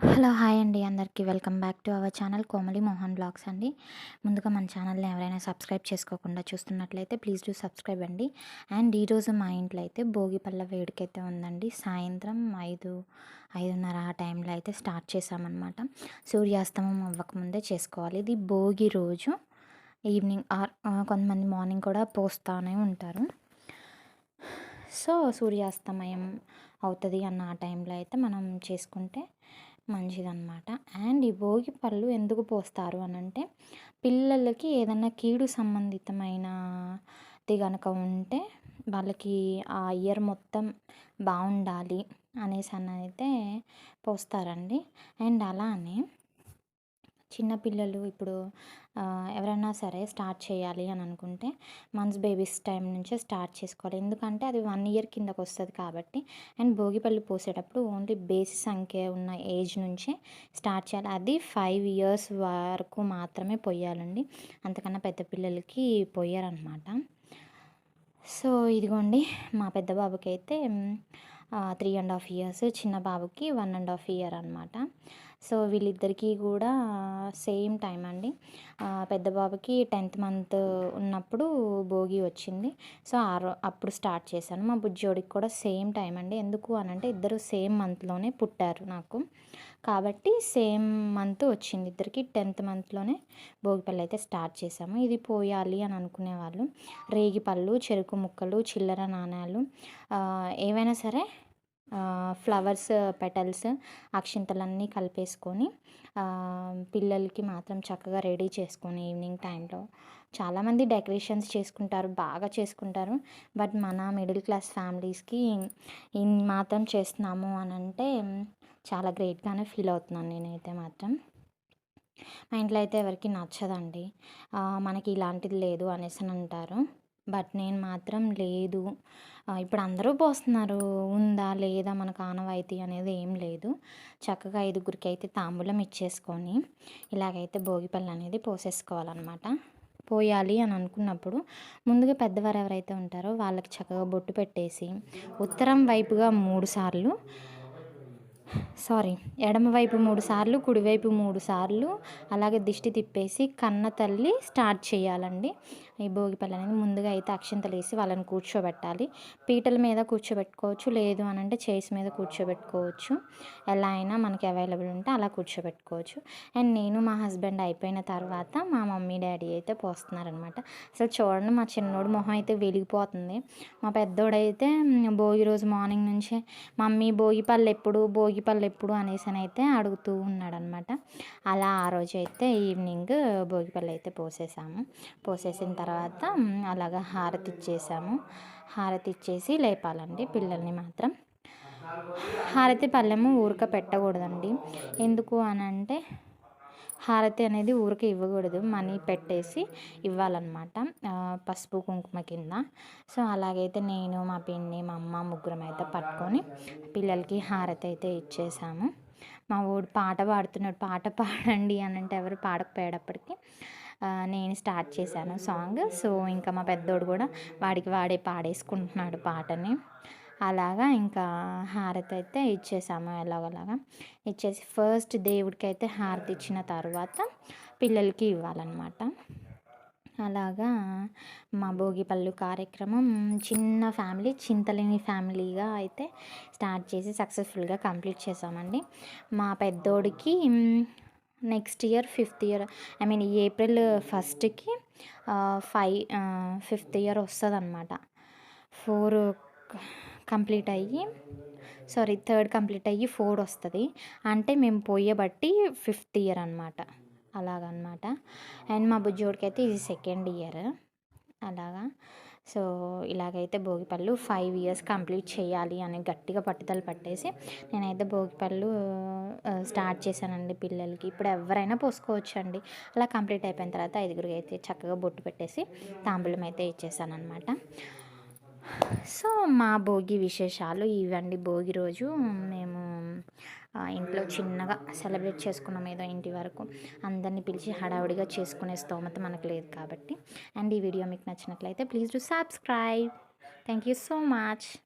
Hello hi అండి. అందరికీ welcome back to our channel Komali Mohan blogs అండి. ముందుగా మన ఛానల్ని ఎవరైనా సబ్స్క్రైబ్ చేసుకోకుండా చూస్తున్నట్లయితే ప్లీజ్ డూ సబ్స్క్రైబ్ అండి. అండ్ ఈరోజు మా ఇంట్లో అయితే భోగి పళ్ళ వేడికైతే ఉందండి. సాయంత్రం ఐదు ఐదున్నర ఆ టైంలో అయితే స్టార్ట్ చేసామన్నమాట సూర్యాస్తమం అవ్వకముందే చేసుకోవాలి. ఇది భోగి రోజు ఈవినింగ్ ఆర్ కొంతమంది మార్నింగ్ కూడా పోస్తూనే ఉంటారు. సో సూర్యాస్తమయం అవుతుంది అన్న ఆ టైంలో అయితే మనం చేసుకుంటే మంచిదన్నమాట. అండ్ ఈ భోగి పళ్ళు ఎందుకు పోస్తారు అని అంటే పిల్లలకి ఏదైనా కీడు సంబంధితమైనది కనుక ఉంటే వాళ్ళకి ఆ ఇయర్ మొత్తం బాగుండాలి అనేసి అని అయితే పోస్తారండి. అండ్ అలానే చిన్నపిల్లలు ఇప్పుడు ఎవరైనా సరే స్టార్ట్ చేయాలి అని అనుకుంటే మంత్స్ బేబీస్ టైం నుంచే స్టార్ట్ చేసుకోవాలి. ఎందుకంటే అది వన్ ఇయర్ కిందకు వస్తుంది కాబట్టి అండ్ భోగిపల్లి పోసేటప్పుడు ఓన్లీ బేసి సంఖ్య ఉన్న ఏజ్ నుంచే స్టార్ట్ చేయాలి. అది ఫైవ్ ఇయర్స్ వరకు మాత్రమే పొయ్యాలండి అంతకన్నా పెద్ద పిల్లలకి పొయ్యారనమాట సో ఇదిగోండి మా పెద్ద బాబుకి అయితే త్రీ అండ్ హాఫ్ ఇయర్స్ చిన్న బాబుకి వన్ అండ్ హాఫ్ ఇయర్ అనమాట సో వీళ్ళిద్దరికీ కూడా సేమ్ టైం అండి. పెద్ద బాబుకి టెన్త్ మంత్ ఉన్నప్పుడు భోగి వచ్చింది. సో ఆ అప్పుడు స్టార్ట్ చేశాను. మా బుజ్జోడికి కూడా సేమ్ టైం అండి. ఎందుకు అని అంటే ఇద్దరు సేమ్ మంత్లోనే పుట్టారు నాకు. కాబట్టి సేమ్ మంత్ వచ్చింది ఇద్దరికి. టెన్త్ మంత్లోనే భోగిపల్లి అయితే స్టార్ట్ చేసాము ఇది పోయాలి అని అనుకునేవాళ్ళు రేగి పళ్ళు చెరుకు ముక్కలు చిల్లర నాణ్యాలు ఏవైనా సరే ఫ్లవర్స్ పెటల్స్ అక్షింతలన్నీ కలిపేసుకొని పిల్లలకి మాత్రం చక్కగా రెడీ చేసుకొని ఈవినింగ్ టైంలో. చాలామంది డెకరేషన్స్ చేసుకుంటారు బాగా చేసుకుంటారు. బట్ మన మిడిల్ క్లాస్ ఫ్యామిలీస్కి మాత్రం చేస్తున్నాము అని అంటే చాలా గ్రేట్గానే ఫీల్ అవుతున్నాను నేనైతే మాత్రం. మా ఇంట్లో అయితే ఎవరికి నచ్చదండి. మనకి ఇలాంటిది లేదు అనేసి అంటారు బట్ నేను మాత్రం లేదు. ఇప్పుడు అందరూ పోస్తున్నారు. ఉందా? లేదా? మనకు ఆనవాయితీ అనేది ఏం లేదు. చక్కగా ఐదుగురికి అయితే తాంబూలం ఇచ్చేసుకొని ఇలాగైతే భోగిపల్లి అనేది పోసేసుకోవాలన్నమాట. పోయాలి అని అనుకున్నప్పుడు ముందుగా పెద్దవారు ఎవరైతే ఉంటారో వాళ్ళకి చక్కగా బొట్టు పెట్టేసి ఉత్తరం వైపుగా మూడు సార్లు సారీ ఎడమవైపు మూడు సార్లు కుడివైపు మూడు సార్లు అలాగే దిష్టి తిప్పేసి కన్న తల్లి స్టార్ట్ చేయాలండి. ఈ భోగిపల్లి అనేది ముందుగా అయితే అక్షింతలు వేసి వాళ్ళని కూర్చోబెట్టాలి. పీటల మీద కూర్చోబెట్టుకోవచ్చు లేదు అని అంటే చేసి మీద కూర్చోబెట్టుకోవచ్చు. ఎలా అయినా మనకి అవైలబుల్ ఉంటే అలా కూర్చోబెట్టుకోవచ్చు. అండ్ నేను మా హస్బెండ్ అయిపోయిన తర్వాత మా మమ్మీ డాడీ అయితే పోస్తున్నారనమాట. అసలు చూడండి మా చిన్నోడు మొహం అయితే వెలిగిపోతుంది. మా పెద్దోడైతే భోగి రోజు మార్నింగ్ నుంచే మమ్మీ భోగి పళ్ళు ఎప్పుడు భోగి పళ్ళు ఎప్పుడు అనేసి అయితే అడుగుతూ ఉన్నాడనమాట. అలా ఆ రోజు అయితే ఈవినింగ్ భోగిపల్లి అయితే పోసేసాము. పోసేసిన తర్వాత తర్వాత అలాగా హారతి ఇచ్చేసాము. హారతి ఇచ్చేసి లేపాలండి పిల్లల్ని మాత్రం. హారతి పళ్ళెము ఊరక పెట్టకూడదండి. ఎందుకు అని అంటే హారతి అనేది ఊరికి ఇవ్వకూడదు. మనీ పెట్టేసి ఇవ్వాలన్నమాట. పసుపు కుంకుమ కింద. సో అలాగైతే నేను మా పిన్ని మా అమ్మ ముగ్గురం అయితే పట్టుకొని పిల్లలకి హారతి అయితే ఇచ్చేసాము. మా ఊడు పాట పాడుతున్నాడు. పాట పాడండి అని అంటే ఎవరు పాడకపోయేటప్పటికి నేను స్టార్ట్ చేశాను సాంగ్. సో ఇంకా మా పెద్దోడు కూడా వాడికి వాడే పాడేసుకుంటున్నాడు పాటని. అలాగా ఇంకా హారతి అయితే ఇచ్చేసాము ఎలాగోలాగా. ఇచ్చేసి ఫస్ట్ దేవుడికి అయితే హారతి ఇచ్చిన తర్వాత పిల్లలకి ఇవ్వాలన్నమాట. అలాగా మా భోగిపల్లి కార్యక్రమం చిన్న ఫ్యామిలీ చింతలేని ఫ్యామిలీగా అయితే స్టార్ట్ చేసి సక్సెస్ఫుల్గా కంప్లీట్ చేసామండి. మా పెద్దోడికి next year fifth year I mean April ఫస్ట్కి ఫైవ్ ఫిఫ్త్ ఇయర్ వస్తుంది అనమాట ఫోర్ కంప్లీట్ అయ్యి సారీ థర్డ్ కంప్లీట్ అయ్యి ఫోర్ వస్తుంది. అంటే మేము పోయేబట్టి ఫిఫ్త్ ఇయర్ అనమాట అలాగనమాట అండ్ మా బుజ్జోడికి అయితే ఇది సెకండ్ ఇయర్ అలాగా. సో ఇలాగైతే భోగిపళ్ళు ఫైవ్ ఇయర్స్ కంప్లీట్ చేయాలి అని గట్టిగా పట్టుదల పట్టేసి నేనైతే భోగిపళ్ళు స్టార్ట్ చేశానండి పిల్లలకి. ఇప్పుడు ఎవరైనా పోసుకోవచ్చు అండి అలా కంప్లీట్ అయిపోయిన తర్వాత ఐదుగురికి అయితే చక్కగా బొట్టు పెట్టేసి తాంబూలం అయితే ఇచ్చేసాను అనమాట సో మా భోగి విశేషాలు ఇవండి భోగి రోజు. మేము ఇంట్లో చిన్నగా సెలబ్రేట్ చేసుకున్నాం ఏదో ఇంటి వరకు. అందరినీ పిలిచి హడావుడిగా చేసుకునే స్తోమత మనకు లేదు కాబట్టి. అండ్ ఈ వీడియో మీకు నచ్చినట్లయితే please do subscribe. Thank you so much.